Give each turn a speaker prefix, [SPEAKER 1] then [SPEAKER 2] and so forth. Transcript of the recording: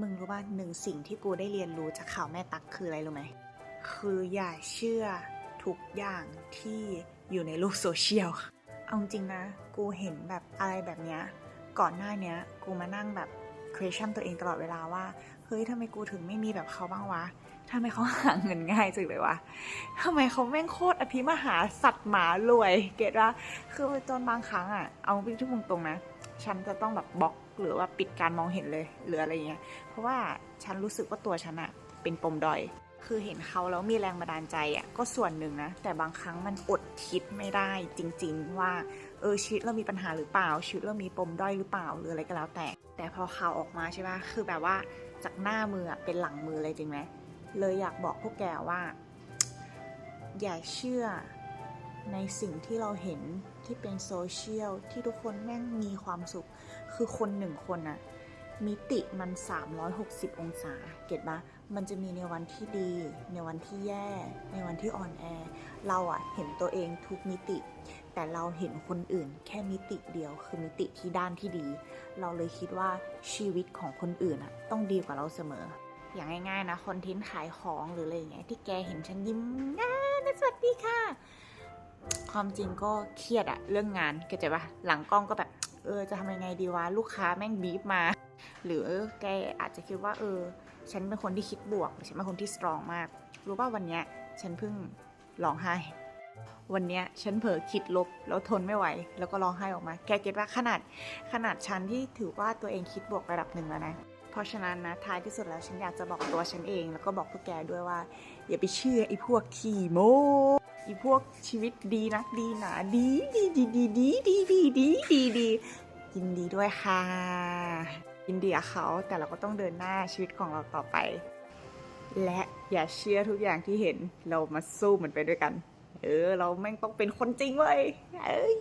[SPEAKER 1] มึงรู้ป่ะหนึ่งสิ่งที่กูได้เรียนรู้จากข่าวแม่ตักคืออะไรรู้ไหม คืออย่าเชื่อทุกอย่างที่อยู่ในโลกโซเชียล เอาจริงนะ กูเห็นแบบอะไรแบบเนี้ย ก่อนหน้าเนี้ย กูมานั่งแบบ question ตัวเองตลอดเวลาว่า เฮ้ยทำไมกูถึงไม่มีแบบเขาบ้างวะทำไมเขาหาเงินง่ายจังเลยวะทำไมเขาแม่งโคตรอภิมหาสัตว์หมารวย เกตว่าคือจนบางครั้งอะเอาเป็นที่ตรงๆนะ ฉันจะต้องแบบบล็อกหรือว่าปิดการมองเห็นเลยหรืออะไรเงี้ย เพราะว่าฉันรู้สึกว่าตัวฉันอะเป็นปมดอย คือเห็นเขาแล้วมีแรงบันดาลใจอะก็ส่วนหนึ่งนะ แต่บางครั้งมันอดคิดไม่ได้จริง ๆ ว่าเออชีวิตเรามีปัญหาหรือเปล่าชีวิตเรามีปมด้อยหรือเปล่าหรืออะไรก็แล้วแต่ แต่พอข่าวออกมาใช่ปะคือแบบว่าจากหน้ามือเป็นหลังมือเลยจริงไหมเลยอยากบอกพวกแกว่า อย่าเชื่อ ในสิ่งที่เราเห็นที่เป็นโซเชียลที่ทุกคนแม่งมีความสุข คือคนหนึ่งคนอะมิติมัน 360 องศา เก็ตปะมันจะมีในวันที่ดี ในวันที่แย่ ในวันที่อ่อนแอ เราอะเห็นตัวเองทุกมิติ แต่เราเห็นคนอื่นแค่มิติเดียว คือมิติที่ด้านที่ดี เราเลยคิดว่าชีวิตของคนอื่นอะต้องดีกว่าเราเสมอ อย่างง่ายๆนะคอนเทนต์ขายของหรืออะไรอย่างเงี้ยที่แกเห็นฉันยิ้มง่ายนะสวัสดีค่ะ ความจริงก็เครียดอะเรื่องงานเข้าใจปะหลังกล้องก็แบบ เออจะทำยังไงดีวะลูกค้าแม่งบีบมา หรือแกอาจจะคิดว่า เออ ฉันเป็นคนที่คิดบวกหรือฉันเป็นคนที่สตรองมาก รู้ป่ะวันเนี้ยฉันเพิ่งร้องไห้ วันเนี้ยฉันเผลอคิดลบแล้วทนไม่ไหว แล้วก็ร้องไห้ออกมา แกเก็ตว่าขนาดขนาดฉันที่ถือว่าตัวเองคิดบวกระดับหนึ่งแล้วนะเพราะฉะนั้นนะท้ายที่สุดแล้วฉันอยากจะบอกตัวฉันเอง แล้วก็บอกพวกแกด้วยว่า อย่าไปเชื่อไอ้พวกขี่โม อีพวกชีวิตดีนักดีหนาดีดีดีดีดีดีดีดีดีดียินดีด้วยค่ะ ยินดีกับเขาแต่เราก็ต้องเดินหน้าชีวิตของเราต่อไป และอย่าเชื่อทุกอย่างที่เห็นเรามาสู้มันไปด้วยกัน เออ เราแม่งต้องเป็นคนจริงเว้ยเอ้ย